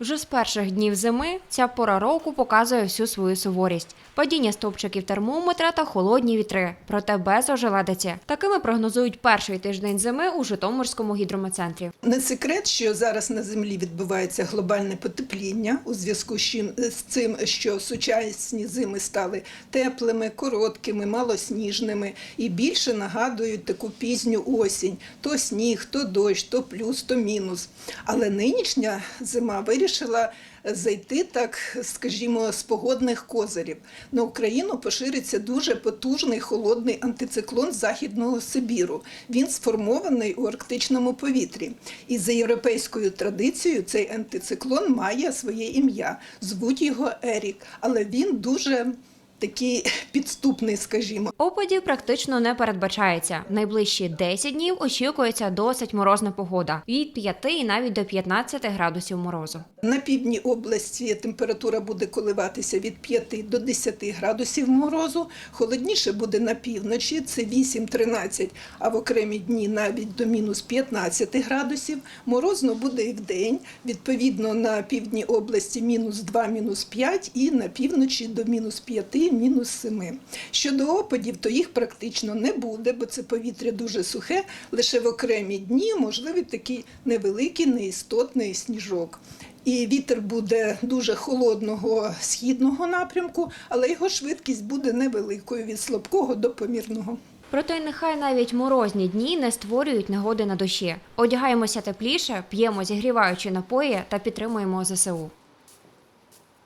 Вже з перших днів зими ця пора року показує всю свою суворість. Падіння стовпчиків термометра та холодні вітри, проте без ожеледиці. Такими прогнозують перший тиждень зими у Житомирському гідрометцентрі. Не секрет, що зараз на землі відбувається глобальне потепління у зв'язку з цим, що сучасні зими стали теплими, короткими, малосніжними і більше нагадують таку пізню осінь: то сніг, то дощ, то плюс, то мінус. Але нинішня зима вирішила зайти, так скажімо, з погодних козирів. На Україну пошириться дуже потужний холодний антициклон західного Сибіру. Він сформований у арктичному повітрі. І за європейською традицією цей антициклон має своє ім'я. Звуть його Ерік, але він дуже такий підступний, скажімо. Опадів практично не передбачається. В найближчі 10 днів очікується досить морозна погода від 5 і навіть до 15 градусів морозу. На півдні області температура буде коливатися від 5 до 10 градусів морозу. Холодніше буде на півночі, це 8-13, а в окремі дні навіть до мінус 15 градусів. Морозно буде і вдень. Відповідно, на півдні області мінус 2, мінус 5 і на півночі до мінус 5, мінус 7. Щодо опадів, то їх практично не буде, бо це повітря дуже сухе. Лише в окремі дні можливий такий невеликий, неістотний сніжок. І вітер буде дуже холодного східного напрямку, але його швидкість буде невеликою від слабкого до помірного. Проте нехай навіть морозні дні не створюють негоди на душі. Одягаємося тепліше, п'ємо зігріваючі напої та підтримуємо ЗСУ.